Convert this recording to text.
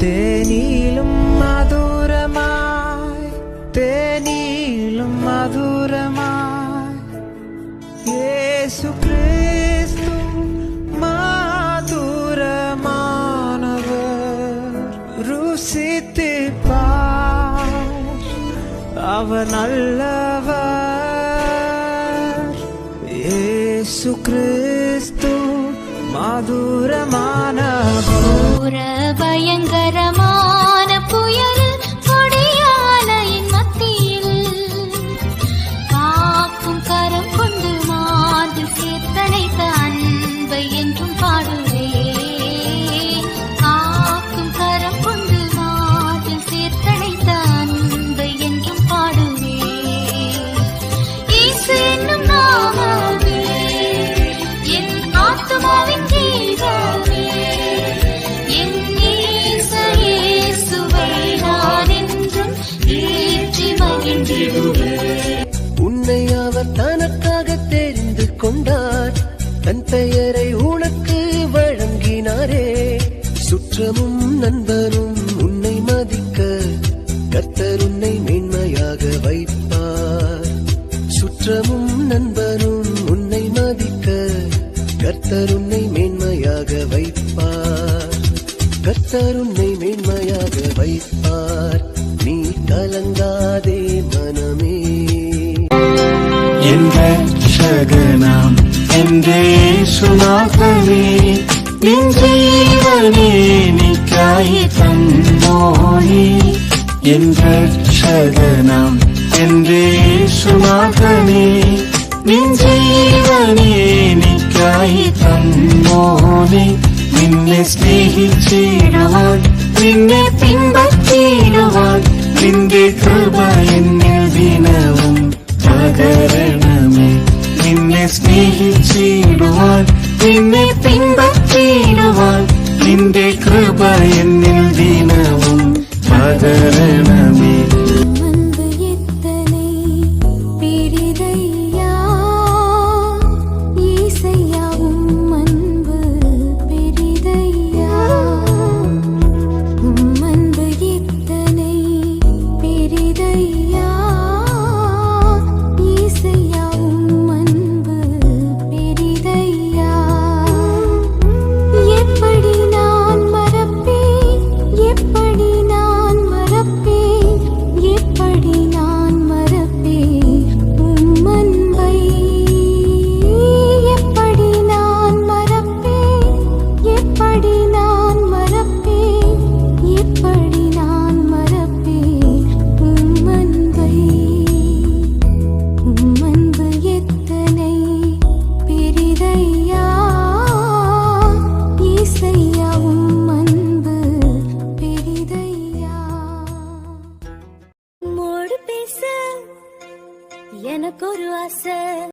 തേനീലും മധുരമായി തേനീലും മധുരമായി. യേശു ക്രിസ്തു മധുരമാനവർ രുസിത്തിപ്പാർ അവ നല്ലവർ இயேசு கிறிஸ்து மதுரமானவர் பயங்கரமான தெரிந்து கொண்டார். தன் பெயரை உனக்கு வழங்கினாரே. சுற்றமும் நண்பரும் உன்னை மதிக்க கர்த்தர் உன்னை மேன்மையாக வைப்பார். சுற்றமும் நண்பரும் உன்னை மதிக்க கர்த்தர் உன்னை மேன்மையாக வைப்பார். கர்த்தர் உன்னை மேன்மையாக வைப்பார். நீ கலங்காதே மனமே. என்ற രക്ഷകനാം എന്റെ യേശുനാഥനേ നിൻ ജീവനെ എനിക്കായി തന്നോനേ എന്റെ രക്ഷകനാം. എന്റെ യേശുനാഥനേ നിൻ ജീവനെ എനിക്കായി തന്നോനേ നിന്നെ സ്നേഹിച്ചിടുവാൻ നിന്നെ പിൻപറ്റിയിടുവാൻ നിന്റെ കൃപ എന്നെ പിൻപറ്റിയിടുവാൻ എന്നെ പിൻപറ്റിയിടുവാൻ നിന്റെ കൃപ എന്നിൽ ദിനവും പകരണമേ பெரிதையா গুৰু আছে